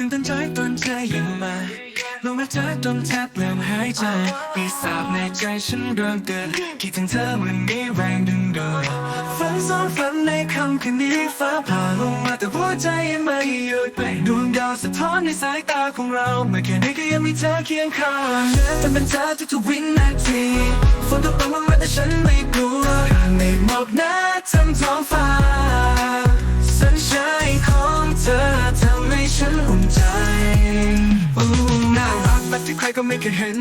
ตื่นต้นใจตอนเธอยังมาลงมาเธอตอนแทบเริ่มหายใจปีศาจในใจฉันเริ่มเตือนคิดถึงเธอเหมือนมีแรงดึงดูดฝันซ้อนฝันในค่ำคืนนี้ฟ้าผ่าลงมาแต่หัวใจยังไม่หยุดไปดวงดาวสะท้อนในสายตาของเราเมื่อแค่นี้ก็ยังมีเธอเคียงข้างแต่เป็นเธอทุกๆวินาทีฝนตกลงมาแต่ฉัน รักแบบที่ใครก็ไม่เคยเห็น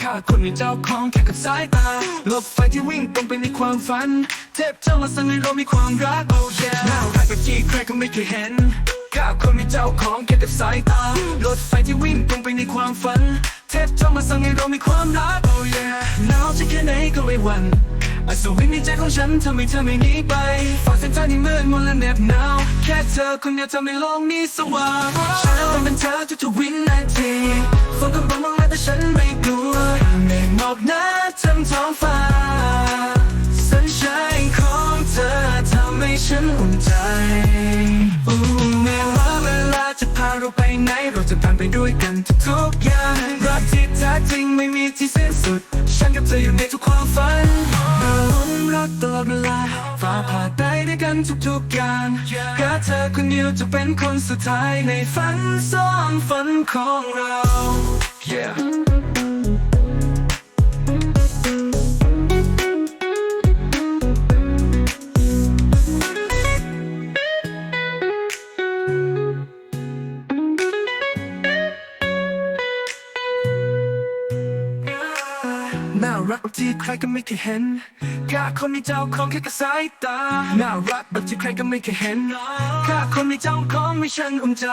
ข้าคนเป็นเจ้าของแค่กับสายตาหลบไฟที่วิ่งตรงไปในความฝัน เทพเจ้ามาสั่งให้เรามีความรัก oh yeah น่ารักแบบที่ใครก็ไม่เคยเห็นข้าคนเป็นเจ้าของแค่กับสายตาหลบไฟที่วิ่งตรงไปในความฝัน เทพเจ้ามาสั่งให้เรามีความรัก oh yeah หนาวจะแค่ไหนก็ไม่หวั่น อาสูงในใจของฉันทำให้เธอไม่หนีไปฝากเส้นทางที่มืดมนและเหน็บหนาวแค่เธอคนเดียวทำให้โลกนี้สว่างฉันต้องเป็นเธอทุกๆวินาทีฝนก็ตกลงมาแต่ฉันไม่กลัวในหมอกหนาทำท้องฟ้าสัญชัยของเธอทำให้ฉันอุ่นใจอู้แม้ว่าเวลาจะพาเราไปไหน เราจะผ่านไปด้วยกันทุกๆอย่างรักที่แท้จริงไม่มีที่สิ้นสุด ฉันกับเธออยู่ในทุกความฝัน ราล้มรักตลอดเวลาฝ่าผ่านไปด้วยกันทุกๆอย่างแค่เธอคนเดียวจะเป็นคนสุดท้ายในฝันซ่อนฝันของเรา yeah น่ารักแบบที่ใครก็ไม่เคยเห็นแค่คนมีเจ้าของแค่กับสายตา น่ารักแบบที่ใครก็ไม่เคยเห็นแค่คนมีเจ้าของไม่ฉันอุ่นใจ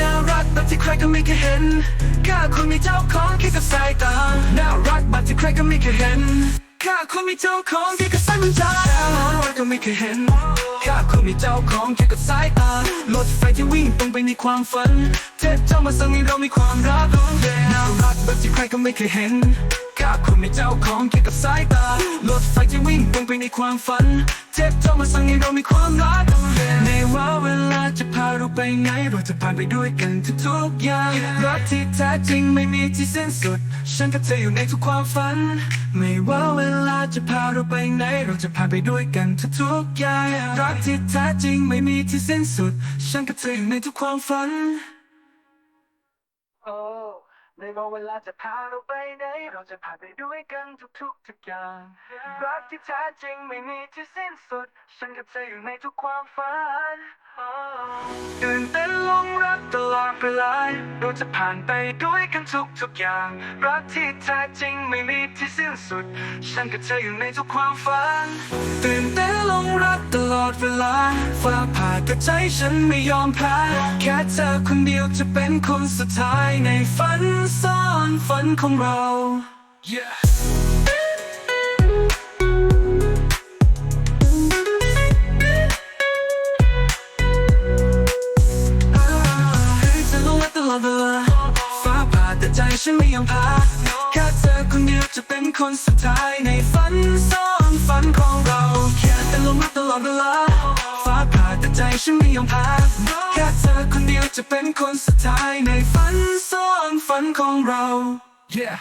น่ารักแบบที่ใครก็ไม่เคยเห็นแค่คนมีเจ้าของแค่กับสายตา น่ารักแบบที่ใครก็ไม่เคยเห็นแค่คนมีเจ้าของแค่กับสายตาน่ารักก็ไม่เคยเห็นแค่คนมีเจ้าของแค่กับสายตา รถไฟที่วิ่งตรงไปในความฝันเทพเจ้ามาสั่งให้เรามีความรักน่ารักแบบที่ใครก็ไม่เคยเห็น แค่คุณเป็นเจ้าของแค่ยวกับสายตา รถไฟที่วิ่งตรงไปในความฝันเทพเจ้ามาสั่งให้เรามีความรักในว่าเวลาจะพาเราไปไหนเราจะผ่านไปด้วยกันทุกๆอย่างรักที่แท้จริงไม่มีที่สิ้นสุด ฉันกับเธออยู่ในทุกความฝัน ไม่ว่าเวลาจะพาเราไปไหนเราจะผ่านไปด้วยกันทุกๆอย่างรักที่แท้จริงไม่มีที่สิ้นสุด ฉันกับเธออยู่ในทุกความฝันโอ้ในวันเวลาจะพาเราไปไหน เราจะผ่านไปด้วยกันทุกๆทุกอย่าง รักที่แท้จริงไม่มีที่สิ้นสุด ฉันกับเธออยู่ในทุกความฝันตื่นเต้นลงรักตลอดเวลาเราจะผ่านไปด้วยกันทุกทุกอย่าง รักที่แท้จริงไม่มีที่สิ้นสุด ฉันกับเธออยู่ในทุกความฝัน ตื่นเต้นลงรักตลอดเวลาฟ้าผ่าแต่ใจฉันไม่ยอมแพ้แค่เธอคนเดียวจะเป็นคนสุดท้ายในฝันซ่อนฝันของเรา yeah ให้เธอรู้ว่าตลอดเวลาฟ้าผ่าแต่ใจฉันไม่ยอมแพ้แค่เธอคนเดียวจะเป็นคนสุดท้ายในฝันซ่อนฝันของเรา แค่เธอลงรักตลอดเวลา แต่ใจฉันไม่ยอมแพ้แค่เธอคนเดียวจะเป็นคนสุดท้ายในฝันซ่อนฝันของเรา yeah